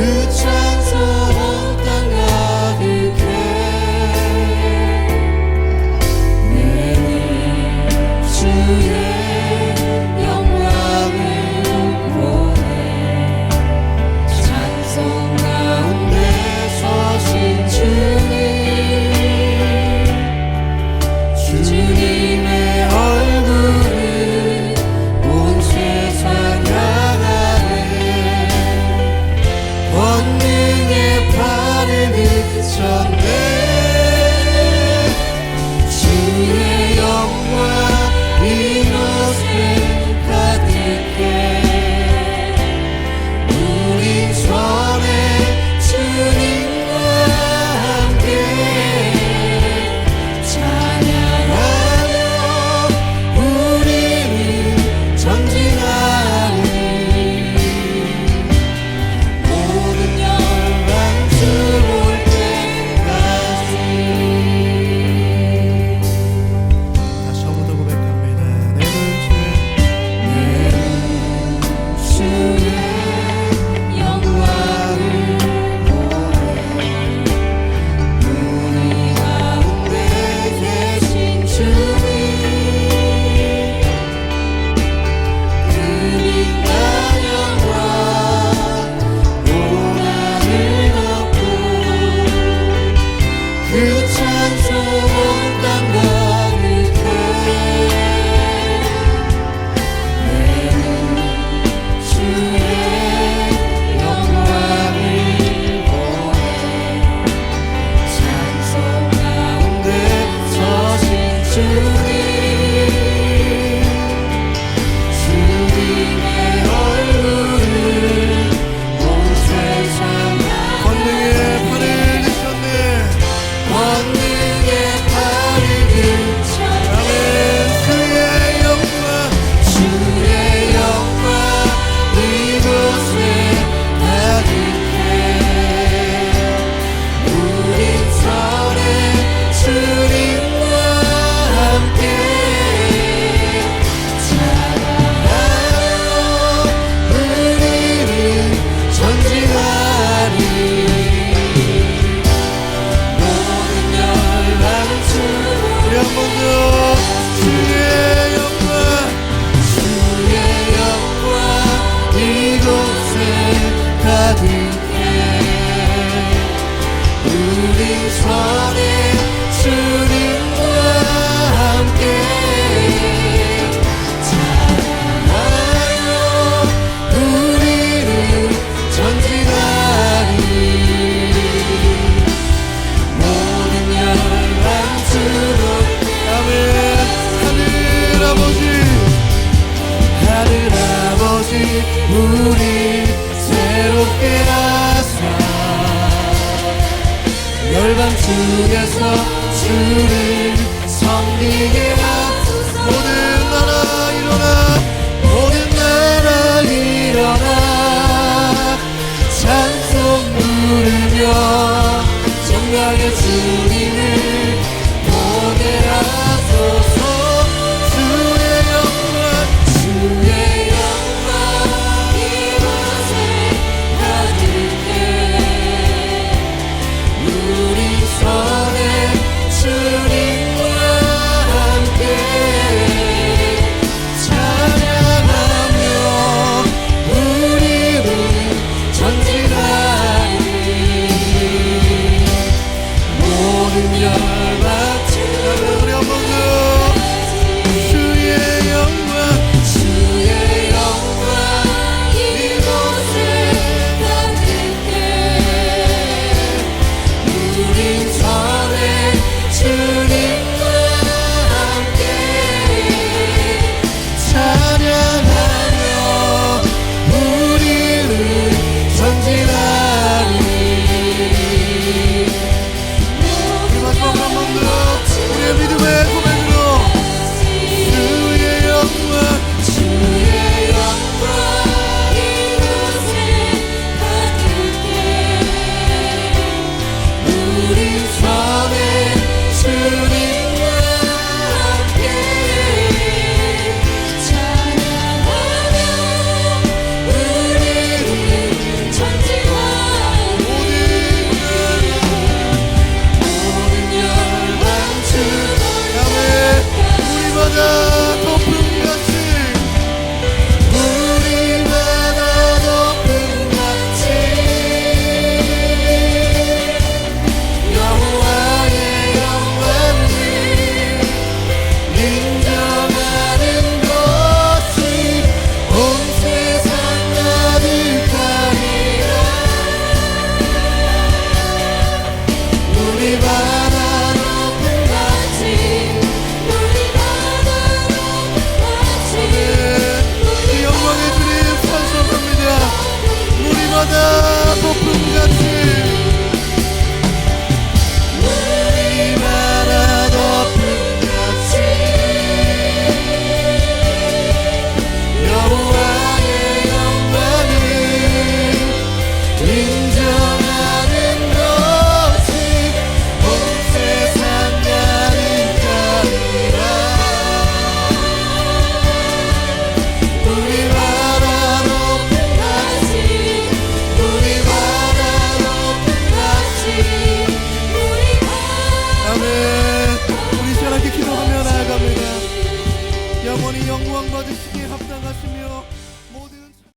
who tried. soul. 아버지. 하늘 아버지 우리 새롭게 하사 열방 중에서 주를 섬기게 하소서 모든 나라 일어나 모든 나라 일어나. 찬송 부르며 정강의 주님